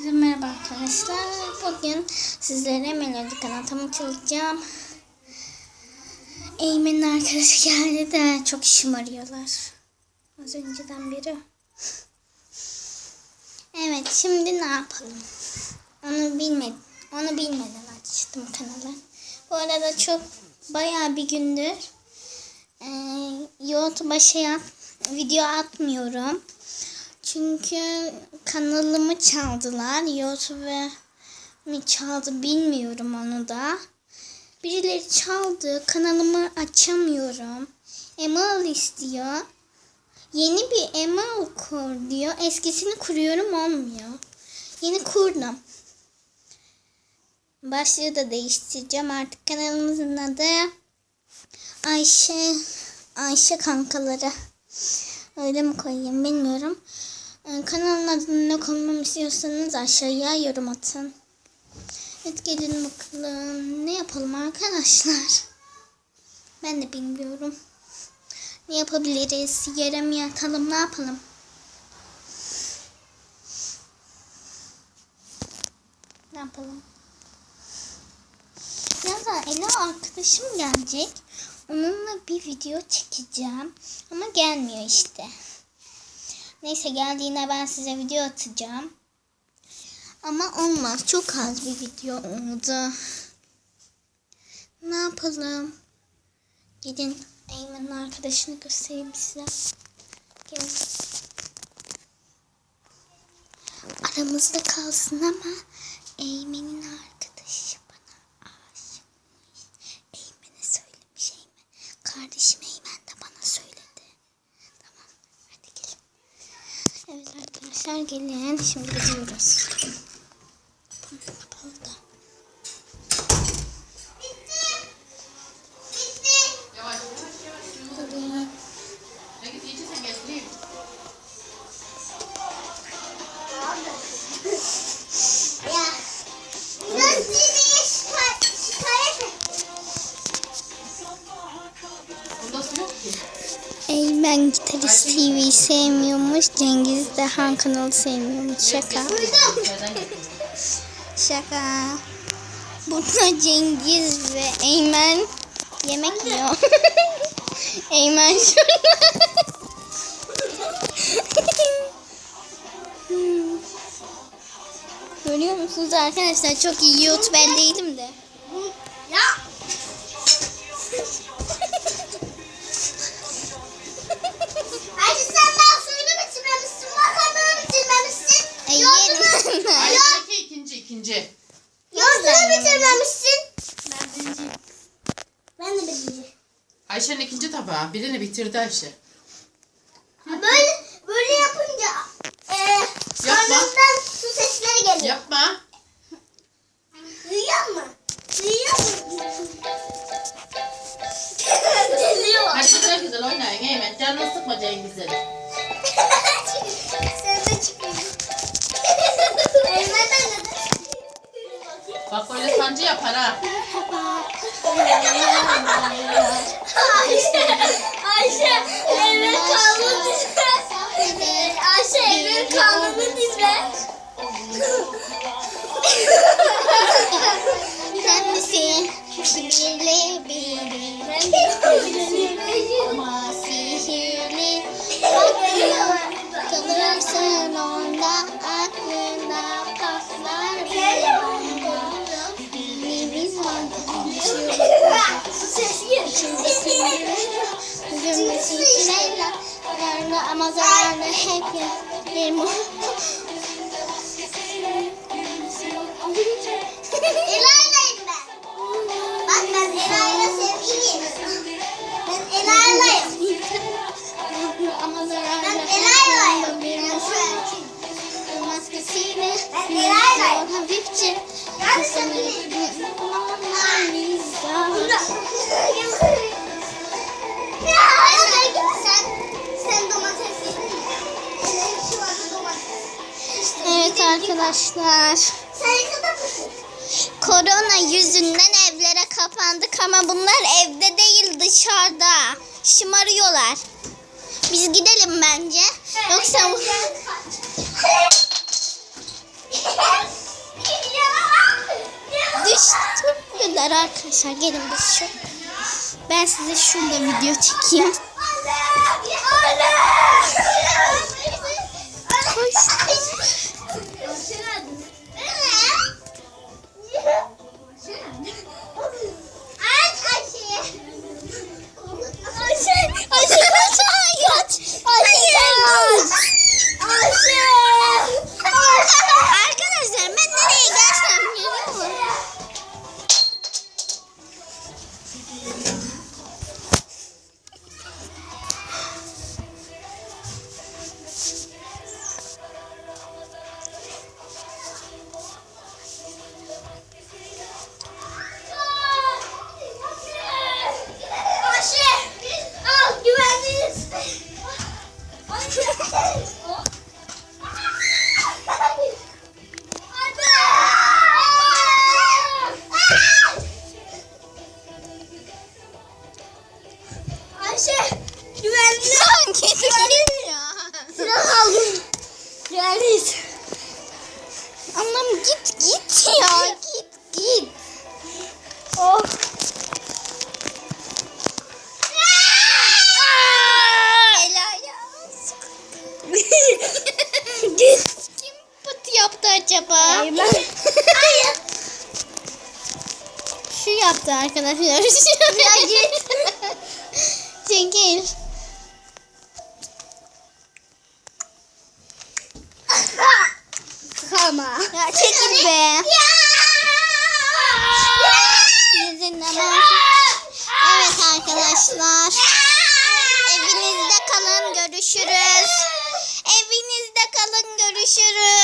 Herkese merhaba arkadaşlar. Bugün sizlere melodi kanatımı çalacağım. Eymen'in arkadaşı geldi de çok şımarıyorlar. Az önceden beri. Evet şimdi ne yapalım? Onu bilmedim. Onu bilmeden açtım kanalı. Bu arada çok bayağı bir gündür e, YouTube'a şey at, video atmıyorum. Çünkü kanalımı çaldılar. YouTube mi çaldı bilmiyorum onu da. Birileri çaldı. Kanalımı açamıyorum. Email istiyor. Yeni bir email kur diyor. Eskisini kuruyorum olmuyor. Yeni kurdum. Başlığı da değiştireceğim. Artık kanalımızın adı Ayşe Ayşe kankaları. Öyle mi koyayım bilmiyorum. Ee, Kanalın adını ne koymamı istiyorsanız aşağıya yorum atın. Evet gelin bakalım. Ne yapalım arkadaşlar? Ben de bilmiyorum. Ne yapabiliriz? Yere mi yatalım? Ne yapalım? Ne yapalım? Ya da Ela arkadaşım gelecek. Onunla bir video çekeceğim. Ama gelmiyor işte. Neyse geldiğinde ben size video atacağım. Ama olmaz. Çok az bir video oldu. Ne yapalım? Gidin Eymen'in arkadaşını göstereyim size. Gelin. Aramızda kalsın ama Eymen'in arkadaşı bana aşıkmış. Eymen'e söylemiş Eymen. Kardeşim Eymen de bana söyledi. Tamam hadi gelin. Evet arkadaşlar gelin. Şimdi gidiyoruz. Eymen Gitarist TV sevmiyormuş. Cengiz de Han kanalı sevmiyormuş. Şaka. Şaka. Burada Cengiz ve Eymen yemek yiyor. Eymen şurada. Görüyor musunuz arkadaşlar? Çok iyi YouTuber değilim de. İkinci. yoğurdunu bitirmemişsin. Ben birinci. Ben de birinci. Ayşe'nin ikinci tabağı. Birini bitirdi Ayşe. Böyle böyle yapınca e, karnımdan su sesleri geliyor. Yapma. Duyuyor musun? Duyuyor musun? Geliyor. Hadi güzel güzel oynayın Eymen. Canını sıkma Cengiz'in. Yapar ha. Ayşe, Ayşe, elin kalını dizme. Ayşe, elin kalını dizme. Sen misin? Sihirli biri. Ama sihirli. Kalırsın onda aklında paslar Zararlı hep yer arkadaşlar. Korona yüzünden evlere kapandık ama bunlar evde değil dışarıda. Şımarıyorlar. Biz gidelim bence. Evet, Yoksa düştüler arkadaşlar. Gelin biz şu. Ben size şurada video çekeyim. Ayşe! Güvenli. Değil ya. Silah aldım. Güvenliyiz. Annem git git ya git git. Oh. Kim pıt yaptı acaba? Hayır ben. Hayır. Şu yaptı arkadaşlar. Ya git. Çekil. Kama. Ya çekil be. Ya. Yüzünden oldu. Evet arkadaşlar. Evinizde kalın görüşürüz. Evinizde kalın. Görüşürüz.